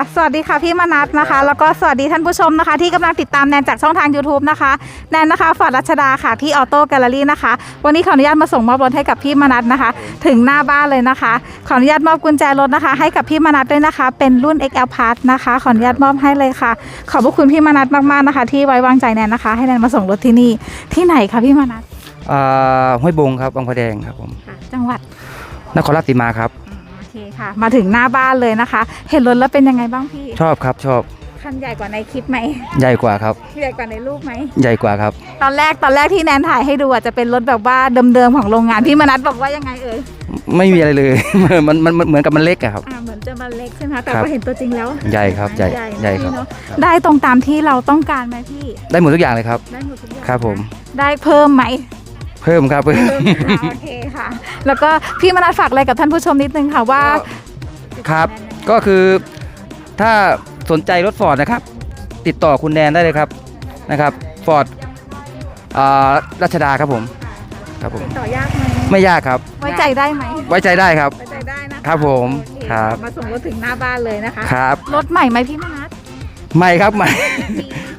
ค่ะสวัสดีค่ะพี่มนัทนะคะ แล้วก็สวัสดีท่านผู้ชมนะคะ ที่กำลังติดตามแนนจากช่องทาง YouTube นะคะ แนนนะคะฟอร์ดรัชดาค่ะที่ออโต้แกลเลอรี่นะคะ วันนี้ขออนุญาตมาส่งมอบรถให้กับพี่มนัทนะคะ ถึงหน้าบ้านเลยนะคะ ขออนุญาตมอบกุญแจรถนะคะ ให้กับพี่มนัทด้วยนะคะ เป็นรุ่น XL Plus นะคะ ขออนุญาตมอบให้เลยค่ะ ขอบพระคุณพี่มนัทมากๆนะคะ ที่ไว้วางใจแนนนะคะ ให้แนนมาส่งรถที่นี่ที่ไหนคะพี่มนัทอ่าห้วยบงครับบางพระแดงครับผมค่ะจังหวัดนครราชสีมาครับโอ เคค่ะ มาถึงหน้าบ้านเลยนะคะ เห็นรถแล้วเป็นยังไงบ้างพี่ ชอบครับชอบคันใหญ่กว่าในคลิปไหมใหญ่กว่าครับ ใหญ่กว่าในรูปไหมใหญ่กว่าครับ ตอนแรกตอนแรกที่แนนถ่ายให้ดูอะจะเป็นรถแบบว่าเดิมๆของโรงงานพี่มนัทบอกว่ายังไงเอ่ยไม่มีอะไรเลย มันมันมันเหมือนกับมันเล็กอะครับอ่าเหมือนจะมาเล็กใช่ไหมคะแต่ครับพอเห็นตัวจริงแล้ว ใหญ่ครับใหญ่นะใหญ่ครับพี่เนอะได้ตรงตามที่เราต้องการไหมพี่ ได้หมดทุกอย่างเลยครับ ได้หมดทุกอย่างครับผม ได้เพิ่มไหม เพิ่มครับเพิ่มเพิ่มค่ะโอเคค่ะ แล้วก็พี่มนัทฝากอะไรกับท่านผู้ชมนิดนึงค่ะว่าครับ ก็คือถ้าสนใจรถฟอร์ดนะครับ ติดต่อคุณแนนได้เลยครับนะครับฟอร์ดรัชดาครับผม ครับผม ต่อยากไหมไม่ยากครับ ไว้ใจได้ไหมไว้ใจได้ครับ ไว้ใจได้นะคะครับผมโอเครับ มาส่งรถถึงหน้าบ้านเลยนะคะครับ รถใหม่ไหมพี่มนัทใหม่ครับใหม่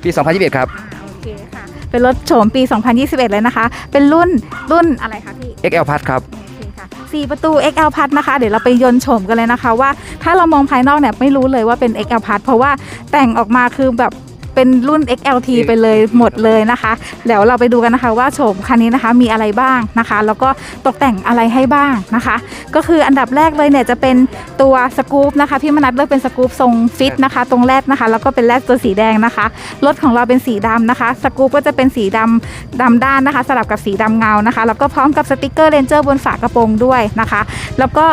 ปี 2021 ครับ อ่าโอเคค่ะ เป็นรถโฉมปี 2021 เลยนะคะ เป็นรุ่นรุ่นอะไรคะพี่ XL Plus ครับโอเคค่ะสี่ประตู XL Plus นะคะ เดี๋ยวเราไปยนต์โฉมกันเลยนะคะ ว่าถ้าเรามองภายนอกเนี่ยไม่รู้เลยว่าเป็น XL Plus เพราะว่าแต่งออกมาคือแบบ เป็นรุ่น XLT ไปเลยหมดเลยนะคะเดี๋ยวเราไปดูกันนะคะว่าโฉมคันนี้นะคะมีอะไรบ้างนะคะ แล้วก็ตกแต่งอะไรให้บ้างนะคะ ก็คืออันดับแรกเลยเนี่ยจะเป็นตัวสกู๊ปนะคะพี่มนัทเลือกเป็นสกู๊ปทรงฟิตนะคะ ตรงแรกนะคะ แล้วก็เป็นแรกตัวสีแดงนะคะรถของเราเป็นสีดำนะคะสกู๊ปก็จะเป็นสีดำดำด้านนะคะ สลับกับสีดำเงานะคะ แล้วก็พร้อมกับสติกเกอร์เรนเจอร์บนฝากระโปรงด้วยนะคะ แล้วก็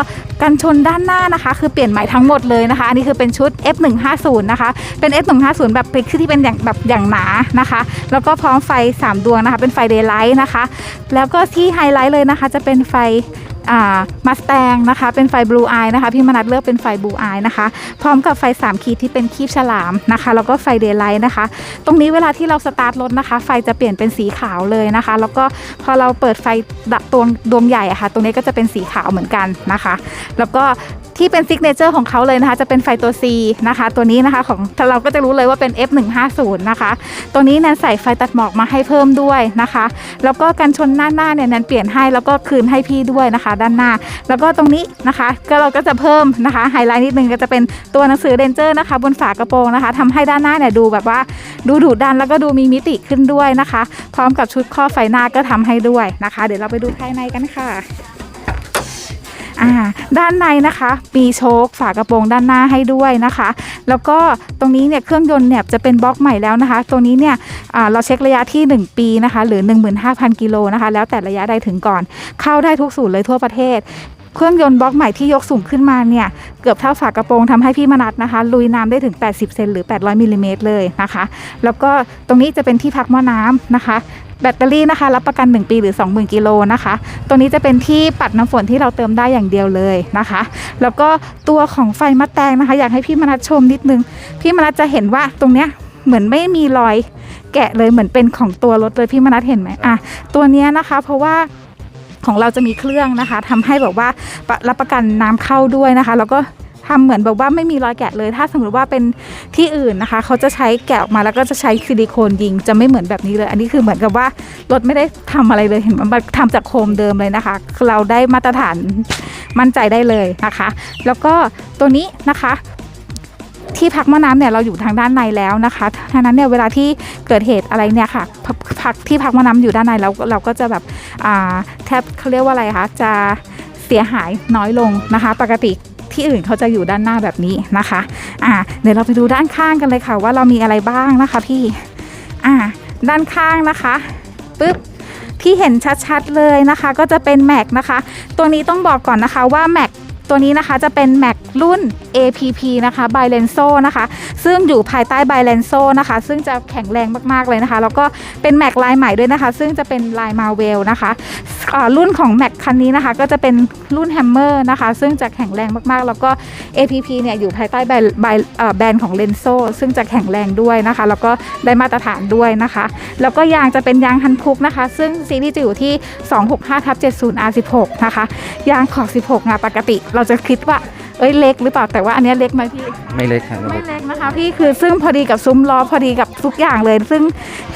กันชนด้านหน้านะคะ คือเปลี่ยนใหม่ทั้งหมดเลยนะคะอันนี้คือเป็นชุด F150 นะคะเป็น F150 แบบเป็นที่เป็นอย่างแบบอย่างหนานะคะ แล้วก็พร้อมไฟ 3 ดวงนะคะ เป็นไฟเดย์ไลท์นะคะ แล้วก็ที่ไฮไลท์เลยนะคะ จะเป็นไฟ มาสแตงนะคะ เป็นไฟบลูอายนะคะพี่มนัดเลือกเป็นไฟบลูอายนะคะ พร้อมกับไฟ 3 ขีดที่เป็นคีบฉลามนะคะ แล้วก็ไฟเดย์ไลท์นะคะ ตรงนี้เวลาที่เราสตาร์ทรถนะคะ ไฟจะเปลี่ยนเป็นสีขาวเลยนะคะ แล้วก็พอเราเปิดไฟดับดวงดวงใหญ่อะค่ะ ตรงนี้ก็จะเป็นสีขาวเหมือนกันนะคะ แล้วก็ ที่เป็นซิกเนเจอร์ของเขาเลยนะคะ จะเป็นไฟตัว C นะคะ ตัวนี้นะคะของเราก็จะรู้เลยว่าเป็น F150 นะคะ ตัวนี้แนนใส่ไฟตัดหมอกมาให้เพิ่มด้วยนะคะ แล้วก็กันชนหน้าหน้าเนี่ยแนนเปลี่ยนให้แล้วก็คืนให้พี่ด้วยนะคะ ด้านหน้า แล้วก็ตรงนี้นะคะ ก็เราก็จะเพิ่มนะคะไฮไลท์นิดนึงก็จะเป็นตัวหนังสือเรนเจอร์นะคะ บนฝากระโปรงนะคะทำให้ด้านหน้าเนี่ยดูแบบว่าดูดุดันแล้วก็ดูมีมิติขึ้นด้วยนะคะ พร้อมกับชุดข้อไฟหน้าก็ทำให้ด้วยนะคะ เดี๋ยวเราไปดูภายในกันค่ะ อ่าด้านในนะคะมีโชคฝากระโปรงด้านหน้าให้ด้วยนะคะ แล้วก็ตรงนี้เนี่ยเครื่องยนต์เนี่ยจะเป็นบล็อกใหม่แล้วนะคะ ตัวนี้เนี่ยเราเช็คระยะที่ 1 ปีนะคะ หรือ 15,000 กิโลนะคะ แล้วแต่ระยะใดถึงก่อน เข้าได้ทุกศูนย์เลยทั่วประเทศเครื่องยนต์บล็อกใหม่ที่ยกสูงขึ้นมาเนี่ย เกือบเท่าฝากระโปรงทำให้พี่มนัทนะคะ ลุยน้ำได้ถึง 80 เซนหรือ 800มิลลิเมตรเลยนะคะ แล้วก็ตรงนี้จะเป็นที่พักหม้อน้ำนะคะ แบตเตอรี่นะคะ รับประกัน 1 ปีหรือ 20,000 กิโลนะคะ ตัวนี้จะเป็นที่ปัดน้ำฝนที่เราเติมได้อย่างเดียวเลยนะคะ แล้วก็ตัวของไฟมะแตงนะคะ อยากให้พี่มนัทชมนิดนึง พี่มนัทจะเห็นว่าตรงเนี้ยเหมือนไม่มีรอยแกะเลยเหมือนเป็นของตัวรถเลยพี่มนัทเห็นไหมอะตัวเนี้ยนะคะ เพราะว่าของเราจะมีเครื่องนะคะทำให้แบบว่ารับประกันน้ำเข้าด้วยนะคะ แล้วก็ ทำเหมือนแบบว่าไม่มีรอยแกะเลย ถ้าสมมติว่าเป็นที่อื่นนะคะ เขาจะใช้แกะออกมาแล้วก็จะใช้ซิลิโคนยิง จะไม่เหมือนแบบนี้เลย อันนี้คือเหมือนกับว่ารถไม่ได้ทำอะไรเลยเห็นมันทำจากโคมเดิมเลยนะคะคือเราได้มาตรฐานมั่นใจได้เลยนะคะ แล้วก็ตัวนี้นะคะที่พักหม้อน้ำเนี่ยเราอยู่ทางด้านในแล้วนะคะทางนั้นเนี่ยเวลาที่เกิดเหตุอะไรเนี่ยค่ะพักที่พักหม้อน้ำอยู่ด้านในแล้วเราก็จะแบบแทบเขาเรียกว่าอะไรคะจะเสียหายน้อยลงนะคะ ปกติ ที่อื่นเขาจะอยู่ด้านหน้าแบบนี้นะคะอ่าเดี๋ยวเราไปดูด้านข้างกันเลยค่ะ ว่าเรามีอะไรบ้างนะคะพี่อ่าด้านข้างนะคะปึ๊บที่เห็นชัดๆเลยนะคะ ก็จะเป็นแม็กนะคะ ตัวนี้ต้องบอกก่อนนะคะว่าแม็กตัวนี้นะคะจะเป็นแม็กรุ่น APP นะคะ b y l e n s o นะคะ ซึ่งอยู่ภายใต้ b y l e n s o นะคะ ซึ่งจะแข็งแรงมากๆเลยนะคะ แล้วก็เป็นแม็กลายใหม่ด้วยนะคะ ซึ่งจะเป็นลายมาเวลนะคะ รุ่นของแม็กคันนี้นะคะ ก็จะเป็นรุ่นแฮมเมอร์นะคะ ซึ่งจะแข็งแรงมากๆ แล้วก็ APP เนี่ยอยู่ภายใต้แบรนด์แบรนด์เอ่อแบรนด์ของ l e n โซซึ่งจะแข็งแรงด้วยนะคะ แล้วก็ได้มาตรฐานด้วยนะคะ แล้วก็ยางจะเป็นยางฮันคุกนะคะ ซึ่งซีรีส์จะอยู่ที่ 265ทับ70 R16 นะคะ ยางขอบ 16อะปกติ เราจะคิดว่า เอ้ยเล็กหรือเปล่าแต่ว่าอันเนี้ยเล็กไหมพี่ ไม่เล็กครับไม่ไม่เล็กเล็กนะคะพี่คือซึ่งพอดีกับซุ้มล้อพอดีกับทุกอย่างเลย ซึ่ง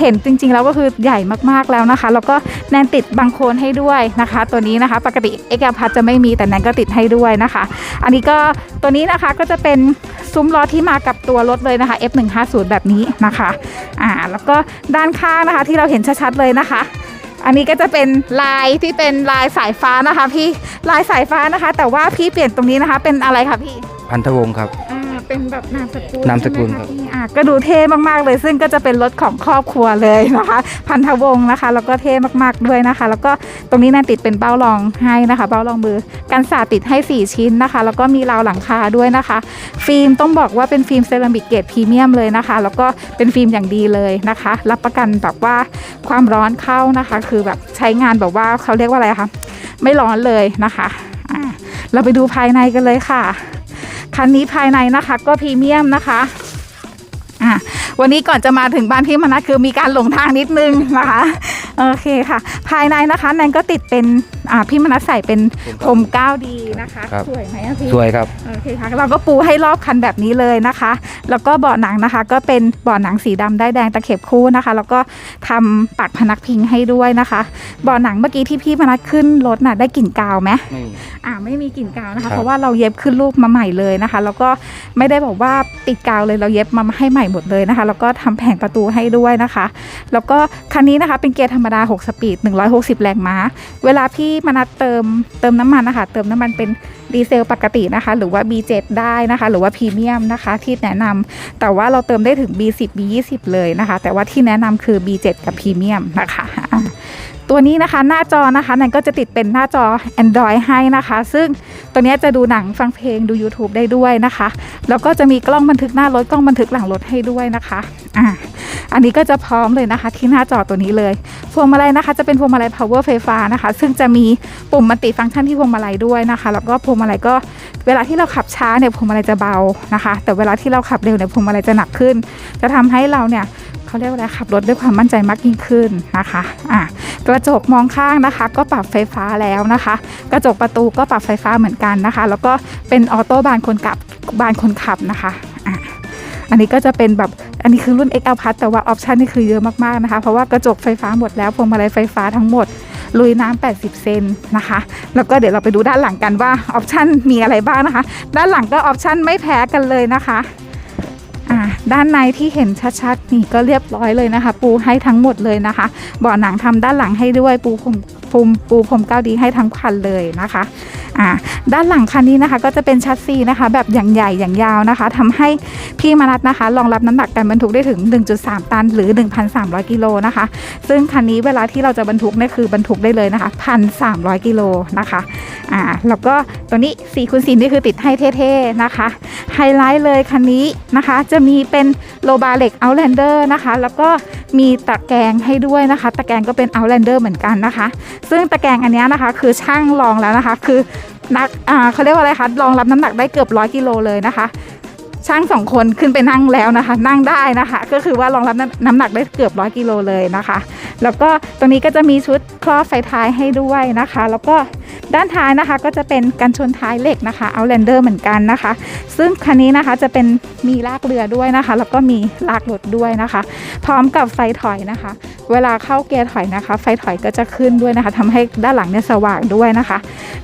เห็นจริงๆแล้วก็คือใหญ่มากๆแล้วนะคะ แล้วก็แนนติดบังโคลนให้ด้วยนะคะ ตัวนี้นะคะ ปกติเอ็กซ์พัทจะไม่มีแต่แนนก็ติดให้ด้วยนะคะ อันนี้ก็ตัวนี้นะคะก็จะเป็นซุ้มล้อที่มากับตัวรถเลยนะคะ F150 แบบนี้นะคะอ่าแล้วก็ด้านข้างนะคะที่เราเห็นชัดๆเลยนะคะ อันนี้ก็จะเป็นลายที่เป็นลายสายฟ้านะคะ พี่ลายสายฟ้านะคะ แต่ว่าพี่เปลี่ยนตรงนี้นะคะ เป็นอะไรคะพี่ พันธวงศ์ครับ อ่า เป็นแบบนามสกุลนามสกุลใช่ไหครับพี่อ่าก็ดูเท่มากๆเลย ซึ่งก็จะเป็นรถของครอบครัวเลยนะคะ พันธวงศ์นะคะ แล้วก็เท่มากๆด้วยนะคะ แล้วก็ตรงนี้แนนติดเป็นเบ้ารองให้นะคะ เบ้ารองมือกันสาดติดให้ 4 ชิ้นนะคะ แล้วก็มีราวหลังคาด้วยนะคะ ฟิล์มต้องบอกว่าเป็นฟิล์มเซรามิกเกรดพรีเมียมเลยนะคะ แล้วก็เป็นฟิล์มอย่างดีเลยนะคะ รับประกันแบบว่าความร้อนเข้านะคะ คือแบบใช้งานแบบว่าเขาเรียกว่าอะไรคะไม่ร้อนเลยนะคะอ่าเราไปดูภายในกันเลยค่ะ คันนี้ภายในนะคะก็พรีเมียมนะคะอะวันนี้ก่อนจะมาถึงบ้านพี่มนัสคือมีการหลงทางนิดนึงนะคะโอเคค่ะ ภายในนะคะแนนก็ติดเป็นอ่าพี่มนัสใส่เป็นผมก้าวดีนะคะ ครับ สวยไหมอะพี่สวยครับ โอเคค่ะเราก็ปูให้รอบคันแบบนี้เลยนะคะ แล้วก็เบาะหนังนะคะ ก็เป็นเบาะหนังสีดำได้แดงตะเข็บคู่นะคะ แล้วก็ทำปักพนักพิงให้ด้วยนะคะเบาะหนังเมื่อกี้ที่พี่มนัสขึ้นรถน่ะได้กลิ่นกาวไหมไม่มีอ่าไม่มีกลิ่นกาวนะครัคะ บ เพราะว่าเราเย็บขึ้นรูปมาใหม่เลยนะคะ แล้วก็ไม่ได้บอกว่าติดกาวเลยเราเย็บมาให้ใหม่หมดเลยนะคะ แล้วก็ทำแผงประตูให้ด้วยนะคะ แล้วก็คันนี้นะคะเป็นเกียร์ธรรมรมดา 6 สปีด 160 แรงม้า เวลาพี่มานัดเติมเติมน้ำมันนะคะ เติมน้ำมันเป็นดีเซลปกตินะคะ หรือว่า B7 ได้นะคะ หรือว่าพรีเมียมนะคะ ที่แนะนำแต่ว่าเราเติมได้ถึง B10 B20 เลยนะคะ แต่ว่าที่แนะนำคือ B7 กับพรีเมียมนะคะ ตัวนี้นะคะหน้าจอนะคะนันก็จะติดเป็นหน้าจอ Android ให้นะคะ ซึ่งตัวนี้จะดูหนังฟังเพลงดู YouTube ได้ด้วยนะคะ แล้วก็จะมีกล้องบันทึกหน้ารถกล้องบันทึกหลังรถให้ด้วยนะคะอ่าอันนี้ก็จะพร้อมเลยนะคะ ที่หน้าจอตัวนี้เลยพวงมาลัยนะคะ จะเป็นพวงมาลัย power ไฟฟ้านะคะ ซึ่งจะมีปุ่มมัลติฟังก์ชันที่พวงมาลัยด้วยนะคะ แล้วก็พวงมาลัยก็เวลาที่เราขับช้าเนี่ยพวงมาลัยจะเบานะคะ แต่เวลาที่เราขับเร็วเนี่ยพวงมาลัยจะหนักขึ้น จะทำให้เราเนี่ย เขาเรียกว่าอะไรขับรถด้วยความมั่นใจมากยิ่งขึ้นนะคะอะกระจกมองข้างนะคะ ก็ปรับไฟฟ้าแล้วนะคะ กระจกประตูก็ปรับไฟฟ้าเหมือนกันนะคะ แล้วก็เป็นออโต้บานคนขับบานคนขับนะคะอะอันนี้ก็จะเป็นแบบอันนี้คือรุ่น XL Plus แต่ว่าออปชันนี่คือเยอะมากๆนะคะ เพราะว่ากระจกไฟฟ้าหมดแล้วพวงมาลัยไฟฟ้าทั้งหมดลุยน้ำ80 เซนนะคะ แล้วก็เดี๋ยวเราไปดูด้านหลังกันว่าออปชันมีอะไรบ้างนะคะ ด้านหลังก็ออปชันไม่แพ้กันเลยนะคะ อ่าด้านในที่เห็นชัดๆนี่ก็เรียบร้อยเลยนะคะ ปูให้ทั้งหมดเลยนะคะเบาะหนังทำด้านหลังให้ด้วยปูพรมปูพรมก้าวดีให้ทั้งคันเลยนะคะ อ่าด้านหลังคันนี้นะคะ ก็จะเป็นชัดซีนะคะ แบบอย่างใหญ่อย่างยาวนะคะทำให้พี่มนัสนะคะรองรับน้ำหนักการบรรทุกได้ถึง 1.3 ตันหรือ 1,300 กิโลนะคะ ซึ่งคันนี้เวลาที่เราจะบรรทุกเนี่ยคือบรรทุกได้เลยนะคะ 1,300 กิโลนะคะอ่าแล้วก็ตัวนี้4คูณ4นี่คือติดให้เท่ๆนะคะไฮไลท์เลยคันนี้นะคะ จะมีเป็นโลบาเล็ก Outlander นะคะ แล้วก็มีตะแกรงให้ด้วยนะคะ ตะแกรงก็เป็น Outlander เหมือนกันนะคะ ซึ่งตะแกรงอันนี้นะคะ คือช่างลองแล้วนะคะ คือ นักอ่าเขาเรียกว่าอะไรคะรองรับน้ำหนักได้เกือบร้อยกิโลเลยนะคะ ช่างสองคนขึ้นไปนั่งแล้วนะคะ นั่งได้นะคะ ก็คือว่ารองรับน้ำน้ำหนักได้เกือบร้อยกิโลเลยนะคะ แล้วก็ตรงนี้ก็จะมีชุดครอบไฟท้ายให้ด้วยนะคะ แล้วก็ ด้านท้ายนะคะก็จะเป็นกันชนท้ายเหล็กนะคะ Outlander เหมือนกันนะคะ ซึ่งคันนี้นะคะจะเป็นมีลากเรือด้วยนะคะ แล้วก็มีลากรถด้วยนะคะ พร้อมกับไฟถอยนะคะ เวลาเข้าเกียร์ถอยนะคะ ไฟถอยก็จะขึ้นด้วยนะคะทำให้ด้านหลังเนี่ยสว่างด้วยนะคะ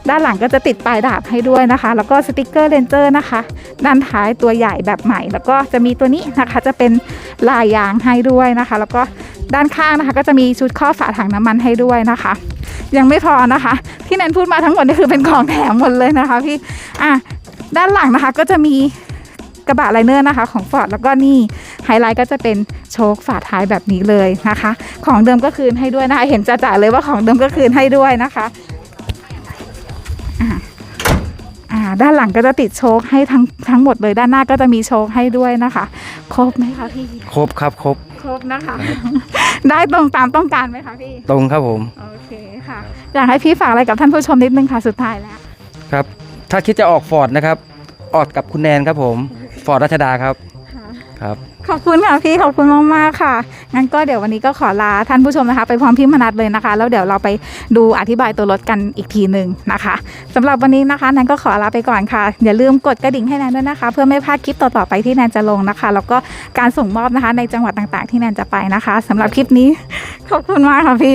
ด้านหลังก็จะติดปลายดาบให้ด้วยนะคะ แล้วก็สติกเกอร์เลนเจอร์นะคะด้านท้ายตัวใหญ่แบบใหม่ แล้วก็จะมีตัวนี้นะคะจะเป็นลายยางให้ด้วยนะคะ แล้วก็ด้านข้างนะคะก็จะมีชุดข้อฝาถังน้ำมันให้ด้วยนะคะ ยังไม่พอนะคะ ที่แนนพูดมาทั้งหมดนี่คือเป็นของแถมหมดเลยนะคะพี่อะด้านหลังนะคะก็จะมีกระบะไลเนอร์นะคะของฟอร์ดแล้วก็นี่ไฮไลท์ก็จะเป็นโชคฝาท้ายแบบนี้เลยนะคะ ของเดิมก็คืนให้ด้วยนะคะ เห็นจ่าๆเลยว่าของเดิมก็คืนให้ด้วยนะคะ ด้านหลังก็จะติดโชคให้ทั้งทั้งหมดเลยด้านหน้าก็จะมีโชคให้ด้วยนะคะ ครบไหมคะพี่ ครบครับครบ ครบนะคะ ได้ตรงตามต้องการไหมคะพี่ ตรงครับผม โอเคค่ะ อยากให้พี่ฝากอะไรกับท่านผู้ชมนิดนึงค่ะสุดท้ายแล้ว ครับ ถ้าคิดจะออกฟอร์ดนะครับ ออกกับคุณแนนครับผม ฟอร์ดรัชดาครับค่ะครับ ขอบคุณค่ะพี่ขอบคุณมากๆค่ะ งั้นก็เดี๋ยววันนี้ก็ขอลาท่านผู้ชมนะคะ ไปพร้อมพี่มนัดเลยนะคะ แล้วเดี๋ยวเราไปดูอธิบายตัวรถกันอีกทีหนึ่งนะคะสำหรับวันนี้นะคะแนนก็ขอลาไปก่อนค่ะ อย่าลืมกดกระดิ่งให้แนนด้วยนะคะ เพื่อไม่พลาดคลิปต่อๆไปที่แนนจะลงนะคะ แล้วก็การส่งมอบนะคะ ในจังหวัดต่างๆ ที่แนนจะไปนะคะสำหรับคลิปนี้ขอบคุณมากค่ะพี่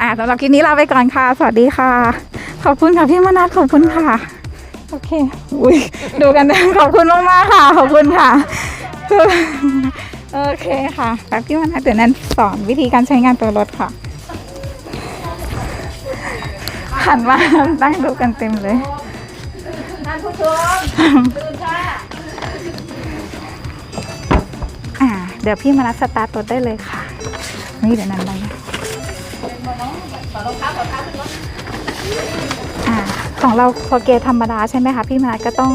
อ่าสำหรับคลิปนี้ลาไปก่อนค่ะ สวัสดีค่ะ ขอบคุณค่ะพี่มนัดขอบคุณค่ะ โอเค อุ้ยดูกันนะขอบคุณมากมากๆค่ะ ขอบคุณค่ะ โอเคค่ะแบบพี่มนัดเดี๋ยวนั้นสอนวิธีการใช้งานตัวรถค่ะหันมาตั้งดูกันเต็มเลยท่านผู้ชมตื่นค่ะอ่า เดี๋ยวพี่มานัดสตาร์ทรถได้เลยค่ะ นี่เดี๋ยวนั้นไปนะอ่าของเราพอเกียร์ธรรมดาใช่ไหมคะ พี่มานัดก็ต้อง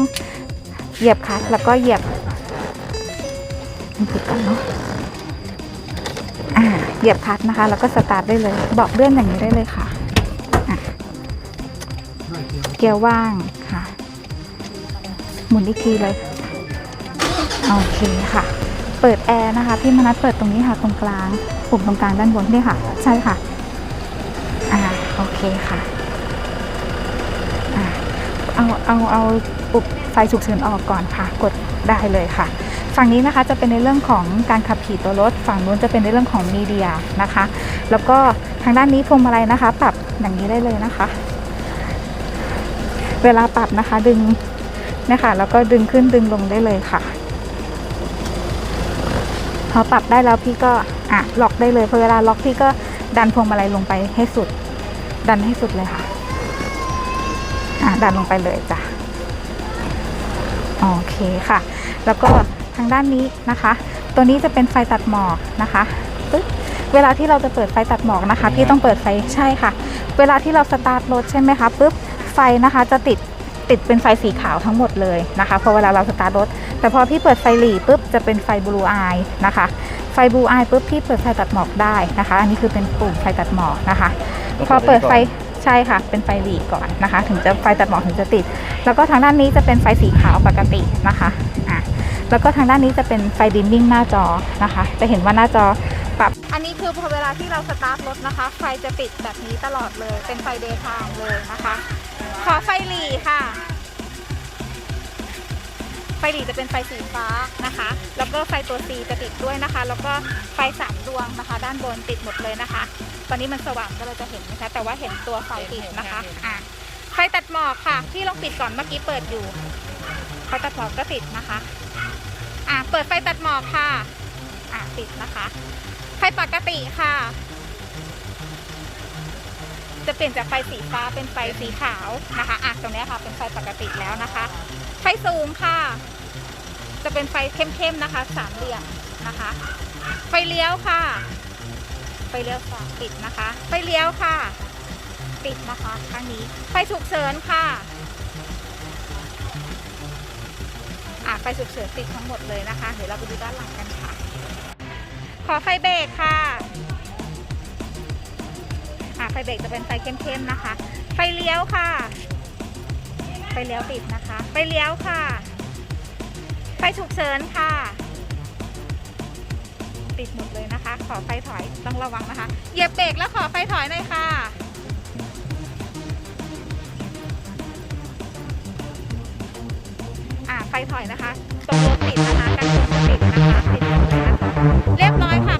เหยียบคลัตช์แล้วก็เหยียบ ผิดกันเนาะอ่าเหยียบคลัตช์นะคะ แล้วก็สตาร์ทได้เลย บอกเลื่อนอย่างนี้ได้เลยค่ะอะ เกียร์ว่างค่ะ หมุนอีกทีเลย โอเคค่ะ เปิดแอร์นะคะ พี่มนัดเปิดตรงนี้ค่ะ ตรงกลาง ปุ่มตรงกลางด้านบนนี่ค่ะ ใช่ค่ะ อ่า โอเคค่ะ เอาเอาเอาปุบไฟฉุกเฉินออกก่อนค่ะ กดได้เลยค่ะ ฝั่งนี้นะคะจะเป็นในเรื่องของการขับขี่ตัวรถ ฝั่งนู้นจะเป็นในเรื่องของมีเดียนะคะ แล้วก็ทางด้านนี้พวงมาลัยนะคะ ปรับอย่างนี้ได้เลยนะคะ เวลาปรับนะคะดึงนะคะแล้วก็ดึงขึ้นดึงลงได้เลยค่ะ พอปรับได้แล้วพี่ก็อะล็อกได้เลยพอเวลาล็อกพี่ก็ดันพวงมาลัยลงไปให้สุด ดันให้สุดเลยค่ะ ดันลงไปเลยจ้ะโอเคค่ะ แล้วก็ทางด้านนี้นะคะ ตัวนี้จะเป็นไฟตัดหมอกนะคะปึ๊บเวลาที่เราจะเปิดไฟตัดหมอกนะคะ พี่ต้องเปิดไฟใช่ค่ะ เวลาที่เราสตาร์ทรถใช่ไหมคะปุ๊บไฟนะคะจะติดติดเป็นไฟสีขาวทั้งหมดเลยนะคะพอเวลาเราสตาร์ทรถ แต่พอพี่เปิดไฟหลีปุ๊บจะเป็นไฟบลูอายนะคะ ไฟบลูอายปุ๊บพี่เปิดไฟตัดหมอกได้นะคะ อันนี้คือเป็นปุ่มไฟตัดหมอกนะคะ พอเปิดไฟ ใช่ค่ะ เป็นไฟหลีก่อนนะคะ ถึงจะไฟตัดหมอกถึงจะติด แล้วก็ทางด้านนี้จะเป็นไฟสีขาวปกตินะคะอะแล้วก็ทางด้านนี้จะเป็นไฟดิมมิ่งหน้าจอนะคะ จะเห็นว่าหน้าจอปรับ อันนี้คือพอเวลาที่เราสตาร์ทรถนะคะ ไฟจะติดแบบนี้ตลอดเลย เป็นไฟเดย์ไทม์เลยนะคะ ขอไฟหลีค่ะ ไฟหลีจะเป็นไฟสีฟ้านะคะ แล้วก็ไฟตัว C จะติดด้วยนะคะ แล้วก็ไฟสามดวงนะคะ ด้านบนติดหมดเลยนะคะ ตอนนี้มันสว่างก็เลยจะเห็นนะคะ แต่ว่าเห็นตัวไฟติดนะคะอะไฟตัดหมอกค่ะพี่ลองปิดก่อนเมื่อกี้เปิดอยู่ไฟตัดหมอกก็ติดนะคะอะเปิดไฟตัดหมอกค่ะอะติดนะคะ ไฟปกติค่ะ จะเปลี่ยนจากไฟสีฟ้าเป็นไฟสีขาวนะคะอะตรงเนี้ยค่ะเป็นไฟปกติแล้วนะคะ ไฟสูงค่ะ จะเป็นไฟเข้มๆนะคะ สามเหลี่ยมนะคะ ไฟเลี้ยวค่ะ ไฟเลี้ยวค่ะปิดนะคะ ไฟเลี้ยวค่ะปิดนะคะข้างนี้ ไฟฉุกเฉินค่ะอะไฟฉุกเฉินติดทั้งหมดเลยนะคะ เดี๋ยวเราไปดูด้านหลังกันค่ะ ขอไฟเบรกค่ะอะไฟเบรกจะเป็นไฟเข้มๆนะคะ ไฟเลี้ยวค่ะ ไฟเลี้ยวติดนะคะ ไฟเลี้ยวค่ะ ไฟฉุกเฉินค่ะ ติดหมดเลยนะคะ ขอไฟถอยต้องระวังนะคะ เหยียบเบรกแล้วขอไฟถอยหน่อยค่ะ อ่าไฟถอยนะคะตรงรถติดนะคะกันชนจะติดนะคะติดหมดเลยนะคะ เรียบร้อยค่ะ